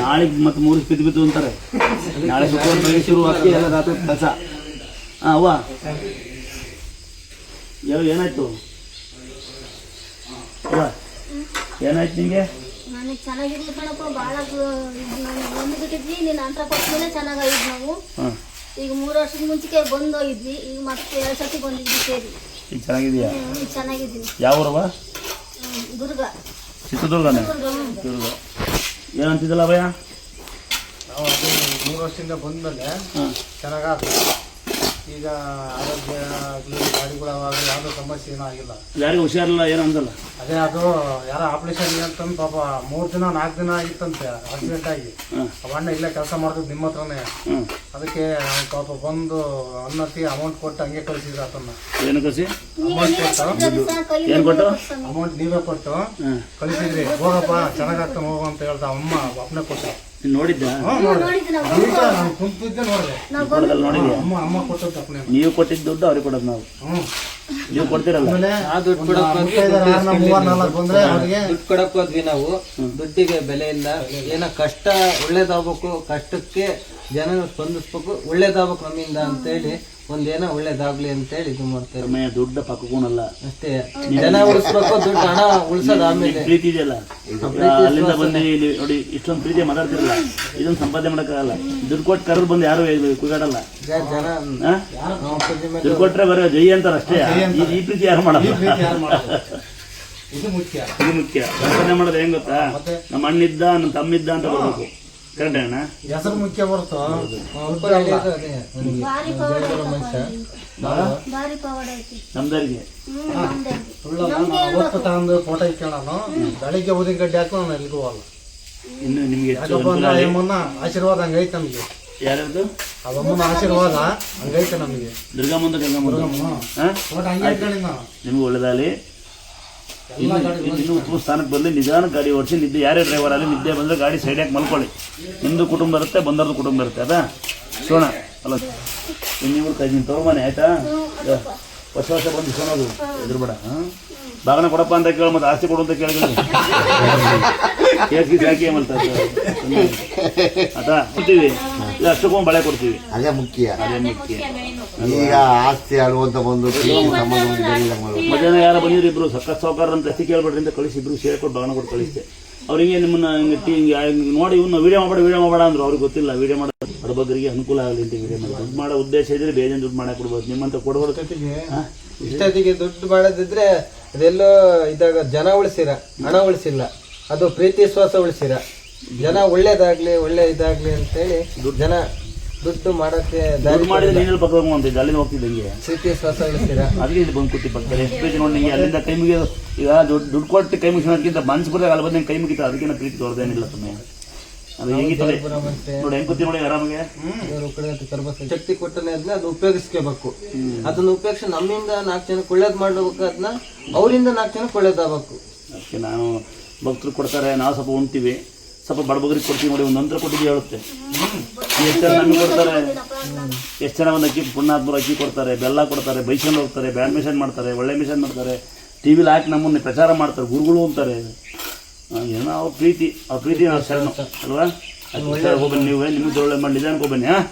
ನಾಳೆ ಮತ್ತೆ ಮೂರು ಬಿದ್ದು ಬಿದ್ದು ಅಂತಾರೆ. ನಾಳೆ ಶುಕ್ರವಾರ ಬೆಳಿಗ್ಗೆ ಶುರು ಹಾಕಿ ಎಲ್ಲ ರಾತ್ರಿ ಕೆಲಸ ಹಾಂ ಅವ್ವ. ಯಾವ ಏನಾಯ್ತು? ಅವ್ವ ಏನಾಯ್ತು ನಿಮಗೆ ನನಗೆ ಚೆನ್ನಾಗಿರ್ಲಿ ಕಣಪ್ಪ ಭಾಳ ನಾನು ಒಂದು ಬಿಟ್ಟಿದ್ವಿ ನೀನು ಅಂತ ನಾವು. ಈಗ ಮೂರು ವರ್ಷದ ಮುಂಚೆಗೆ ಬಂದು ಹೋಗಿದ್ವಿ ಈಗ ಮತ್ತೆ ಎರಡು ಸತಿ ಬಂದಿದ್ವಿ ಸೇರಿ. ಈಗ ಚೆನ್ನಾಗಿದೆಯಾ? ಯಾವ ಊರವ ದುರ್ಗ. ಚಿತ್ರದುರ್ಗನೇ? ದುರ್ಗ ದುರ್ಗ ಏನಂತಿದ್ದಲ್ಲ ಭಯ ನಾವು ಅದು ಮೂರು ವರ್ಷದಿಂದ ಬಂದಮೇಲೆ ಹಾಂ. ಚೆನ್ನಾಗಾದ ಈಗ ಆರೋಗ್ಯ ಆಗಲಿ ಗಾಡಿಗಳಾಗಲಿ ಯಾವುದೋ ಸಮಸ್ಯೆ ಏನೂ ಆಗಿಲ್ಲ. ಯಾರಿಗೂ ಹುಷಾರಿಲ್ಲ ಏನು ಅಂದಲ್ಲ. ಅದೇ ಅದು ಯಾರೋ ಆಪ್ರೇಷನ್ ಅಂತಂದು ಪಾಪ ಮೂರು ದಿನ ನಾಲ್ಕು ದಿನ ಆಗಿತ್ತಂತೆ ಆಕ್ಸಿಡೆಂಟ್ ಆಗಿ. ಅವಣ್ಣ ಇಲ್ಲೇ ಕೆಲಸ ಮಾಡ್ತಿದ್ದು ನಿಮ್ಮ ಹತ್ರನೇ. ಅದಕ್ಕೆ ಅವ್ನು ಪಾಪ ಬಂದು ಅನ್ನತಿ ಅಮೌಂಟ್ ಕೊಟ್ಟು ಹಂಗೆ ಕಳಿಸಿದ್ರು ಆತನ್ನ ಏನು ಕಸಿ ಅಮೌಂಟ್ ಕೊಟ್ಟು? ಏನು ಕೊಟ್ಟು? ಅಮೌಂಟ್ ನೀವೇ ಕೊಟ್ಟು? ಕಳಿಸಿದ್ರಿ ಹೋಗಪ್ಪ ಚೆನ್ನಾಗಾಗ್ತಾನೆ ಹೋಗು ಅಂತ ಹೇಳ್ದ ಅಮ್ಮ ಒಬ್ಬನೇ ಕೊಟ್ಟ ನೋಡಿದ್ದ? ಹ್ಞೂ ಹ್ಮ್, ನೋಡಿದೆ ನಾವು ಅದಕ್ಕೆ ನೋಡಿದೆ. ನಾವು ಕೊಡೋದಲ್ಲಿ ಅಮ್ಮ ಅಮ್ಮ ಕೊಟ್ಟದ್ದು ದುಡ್ಡು ಅವ್ರಿಗೆ ಕೊಡೋದು ನಾವು. ಹ್ಞೂ ನೀವು ಕೊಡ್ತೀರಲ್ಲ ದುಡ್ಡು ಕೊಡಕ್ ಹೋದ್ವಿ, ನಾವು. ದುಡ್ಡಿಗೆ ಬೆಲೆ ಇಲ್ಲ ಏನೋ ಕಷ್ಟ ಒಳ್ಳೇದಾಗ್ಬೇಕು ಕಷ್ಟಕ್ಕೆ ಜನ ಸ್ಪಂದಿಸ್ಬೇಕು ಒಳ್ಳೇದಾಗ್ಬೇಕು ನಮ್ಮಿಂದ ಅಂತೇಳಿ ಒಂದೇನೋ ಒಳ್ಳೇದಾಗ್ಲಿ ಅಂತೇಳಿ ಇದು ಮಾಡ್ತಾರೆ ದುಡ್ಡು ಪಕ್ಕೂನಲ್ಲ ಅಷ್ಟೇ. ಜನ ಉಳಿಸ್ಬೇಕು ದುಡ್ಡು ಹಣ ಉಳ್ಸೋದು ಆಮೇಲೆ. ಪ್ರೀತಿ ಇದೆಯಲ್ಲ? ಅಲ್ಲಿಂದ ಬಂದು ಇಲ್ಲಿ ನೋಡಿ ಇಷ್ಟೊಂದು ಪ್ರೀತಿ ಮಾತಾಡ್ತಿರಲ್ಲ? ಇದನ್ನ ಸಂಪಾದನೆ ಮಾಡೋಕ್ಕಾಗಲ್ಲ. ದುಡ್ಡು ಕೊಟ್ಟು ಕರೆದು ಬಂದು ಯಾರು ಕುಗಾಡಲ್ಲ? ದುಡ್ಡು ಕೊಟ್ರೆ ಬರೋ ಜೈ ಅಂತಾರೆ ಅಷ್ಟೇ. ಈ- ಈ ಪ್ರೀತಿ ಯಾರು ಮಾಡಲ್ಲ? ಪ್ರೀತಿ ಯಾರು ಮಾಡೋದು? ಇದು ಮುಖ್ಯ. ಇದು ಮುಖ್ಯ. ಸಂಪಾದನೆ ಮಾಡೋದು ಹೆಂಗ್ ಗೊತ್ತಾ? ನಮ್ಮ ಅಣ್ಣಿದ್ದ ನಮ್ಮ ತಮ್ಮಿದ್ದ ಅಂತ ಬರ್ಬೇಕು. ಕರೆಕ್ಟ್ ಅಣ್ಣ ಹೆಸರು ಮುಖ್ಯ. ಭಾರಿ ಪವಾಡ. ಭಾರಿ. ಐತಿ. ನಮ್ದರಿಗೆ ಹ್ಮ್ ಅವತ್ತು ಫೋಟೋ ಇಟ್ಕೊಳ್ಳೋಣ ಬೆಳಿಗ್ಗೆ ಊದಿನ ಕಡ್ಡಿ ಹಾಕಿ ನಾನು ಎಲ್ಗೂ ಹೋಗಲ್ಲ ಇನ್ನು ನಿಮ್ಗೆ ಹೆಚ್ಚು ಯಾಕಪ್ಪ ಅಂದ್ರೆ ಆ ಅಮ್ಮನ ಆಶೀರ್ವಾದ ಹಂಗೈತೆ ನಮಗೆ. ಯಾರ್ಯಾರ್ದು? ಅವಮ್ಮನ ಆಶೀರ್ವಾದ ಹಂಗೈತೆ ನಮಗೆ. ದುರ್ಗಮ್ಮಂದು ಗಂಗಮ್ಮ ಹಾ? ಫೋಟೋ ಹಂಗೆ ಇಟ್ಕೊಳ್ಳಿ ನಾವು ನಿಮ್ಗೆ ಒಳ್ಳೇದಾಗಲಿ. ಇನ್ನು ಇನ್ನು ಉತ್ತಮ ಸ್ಥಾನಕ್ಕೆ ಬರಲಿ ನಿಧಾನ ಗಾಡಿ ಓಡಿಸಿ ನಿದ್ದೆ ಯಾರೇ ಡ್ರೈವರ್ ಆಗಲಿ ನಿದ್ದೆ ಬಂದರೆ ಗಾಡಿ ಸೈಡ್ ಹಾಕಿ ಮಲ್ಕೊಳ್ಳಿ. ನಿಮ್ಮದು ಕುಟುಂಬ ಇರುತ್ತೆ ಬಂದರದ ಕುಟುಂಬ ಇರುತ್ತೆ ಅದಾ? ಸೋಣ ಅಲ್ಲ ಇನ್ನಿವ್ರು ಕೈ ನೀನು ತಗೊಂಬನೆ ಆಯ್ತಾ? ಹೊಸ ವರ್ಷ ಬಂದು ಸೋಣೋದು ಎದುರುಬೇಡ ಹಾಂ? ಬಾಗಣ ಕೊಡಪ್ಪ ಅಂತ ಕೇಳ ಮತ್ತೆ ಆಸ್ತಿ ಕೊಡು ಅಂತ ಕೇಳಿದ್ರೆ ಕೇಸ್ ಹಾಕಿ ಮಲ್ತಾರೆ ಆಯ್ತಾ? ಕೊಡ್ತೀವಿ ಅಷ್ಟಕ್ಕೊಂದು ಬಳೆ ಕೊಡ್ತೀವಿ. ಅದೇ ಮುಖ್ಯ. ಅದೇ ಮುಖ್ಯ. ಈಗ ಆಸ್ತಿ ಆಡುವಂತ ಒಂದು. ಮಧ್ಯಾಹ್ನ ಯಾರು ಬಂದಿದ್ರು ಇಬ್ರು ಸಖತ್ ಸಾವುಕಾರ ಅಂತ ಅತಿ ಕೇಳ್ಬೇಡ್ರಿ ಅಂತ ಕಳಿಸಿ ಇಬ್ರು ಸೇರ್ಕೊಂಡು ಬಾಣ ಕೊಟ್ಟು ಕಳಿಸ್ತೆ ಅವ್ರಿಗೆ ನಿಮ್ಮನ್ನ ಹಿಂಗೆ ಹಿಂಗೆ ನೋಡಿ ಇವ್ನ ವಿಡಿಯೋ ಮಾಡಬೇಡ ವಿಡಿಯೋ ಮಾಡಬೇಡ ಅಂದ್ರು. ಅವ್ರಿಗೆ ಗೊತ್ತಿಲ್ಲ ವಿಡಿಯೋ ಮಾಡೋ ಬಡಬಗ್ಗರಿಗೆ ಅನುಕೂಲ ಆಗಲಿ ಅಂತ ವಿಡಿಯೋ ಮಾಡಿ ದುಡ್ಡು ಮಾಡೋ ಉದ್ದೇಶ ಇದ್ರೆ ಬೇಜನ್ ದುಡ್ಡು ಮಾಡಕ್ಕೆ ಕೊಡ್ಬೋದು ನಿಮ್ಮಂತ ಕೊಡ್ಬೋದು. ಹಾಂ? ಇಷ್ಟೊತ್ತಿಗೆ ದುಡ್ಡು ಮಾಡೋದಿದ್ರೆ ಅದೆಲ್ಲೋ ಇದಾಗ ಜನ ಉಳಿಸಿರ ಹಣ ಉಳಿಸಿಲ್ಲ. ಅದು ಪ್ರೀತಿ ಶ್ವಾಸ ಉಳಿಸಿರ. ಜನ ಒಳ್ಳೇದಾಗ್ಲಿ ಒಳ್ಳೆ ಇದಾಗ್ಲಿ ಅಂತ ಹೇಳಿ ಜನ ದುಡ್ಡು ಮಾಡಕ್ಕೆ ದಾರಿ ದುಡ್ಡು ಮಾಡಿದ್ರೆ ನೀನಲ್ಲಿ ಪಕ್ಕ ಅಲ್ಲಿಂದ ಹೋಗ್ತಿದ್ದಂಗೆ ವಿಶ್ವಾಸ ಉಳಿಸಿರ ಅದಕ್ಕೆ ಇಲ್ಲಿ ಬಂದು ಕೂತಿ ಪಕ್ಕದಲ್ಲಿ. ಎಷ್ಟು ಪ್ರೀತಿ ನೋಡಿ ನಿಂಗೆ ಅಲ್ಲಿಂದ ಕೈ ಮುಗಿಯೋದು. ಈಗ ದುಡ್ಡು ದುಡ್ಡು ಕೊಟ್ಟು ಕೈ ಮುಗಿಸೋದಕ್ಕಿಂತ ಮನ್ಸು ಬರೋದಾಗ ಅಲ್ಲಿ ಬಂದು ಕೈ ಮುಗಿತಾ ಅದಕ್ಕಿಂತ ಪ್ರೀತಿ ತೋರ್ದೇನಿಲ್ಲ ಸುಮ್ಮನೆ ಅದು ಹೆಂಗಿತ್ತು ನೋಡಿ ಹೆಂಗ್ ಕೂತಿ ನೋಡಿ ಆರಾಮಾಗೆ? ದೇವ್ರ ಕಡೆ ಕರ್ಬಸ ಶಕ್ತಿ ಕೊಟ್ಟನೆ ಅದನ್ನ ಅದು ಉಪಯೋಗಿಸ್ಕೋಬೇಕು. ಅದನ್ನ ಉಪಯೋಗಿಸಿ ನಮ್ಮಿಂದ ನಾಲ್ಕು ಜನಕ್ಕೆ ಒಳ್ಳೇದ್ ಮಾಡ್ಬೇಕು ಅದನ್ನ ಅವರಿಂದ ನಾಲ್ಕು ಜನಕ್ಕೆ ಒಳ್ಳೇದಾಗಬೇಕು. ಅದಕ್ಕೆ ನಾನು ಭಕ್ತರು ಕೊಡ್ತಾರೆ ನಾವು ಸ್ವಲ್ಪ ಉಣ್ತೀವಿ. ಸ್ವಲ್ಪ ಬಡಬಗ್ರಿಗೆ ಕೊಡ್ತೀವಿ ನೋಡಿ, ಒಂದು ನಂತರ ಕೊಟ್ಟಿದ್ದು ಹೇಳುತ್ತೆ. ಎಷ್ಟು ಜನ ನಮಗೆ ಕೊಡ್ತಾರೆ? ಎಷ್ಟು ಜನ ಒಂದು ಅಕ್ಕಿ ಪುಣ್ಯಾತ್ಮರು ಅಕ್ಕಿ ಕೊಡ್ತಾರೆ, ಬೆಲ್ಲ ಕೊಡ್ತಾರೆ, ಬೈಸ್ಕೊಂಡು ಹೋಗ್ತಾರೆ, ಬ್ಯಾಡ್ ಮಿಷನ್ ಮಾಡ್ತಾರೆ, ಒಳ್ಳೆ ಮಿಷನ್ ಮಾಡ್ತಾರೆ ಟಿ ವಿಲಿ ಹಾಕಿ ನಮ್ಮನ್ನು ಪ್ರಚಾರ ಮಾಡ್ತಾರೆ, ಗುರುಗಳು ಅಂತಾರೆ. ಏನೋ ಅವ್ರ ಪ್ರೀತಿ ಅವ್ರ ಪ್ರೀತಿ ಅಲ್ವಾ? ಹೋಗ್ಬನ್ನಿ ನೀವೇ, ನಿಮ್ಗೆ ಒಳ್ಳೆ ಮಾಡಿ ನಿಧಾನಕ್ಕೆ ಹೋಗ್ಬನ್ನಿ ಹಾಂ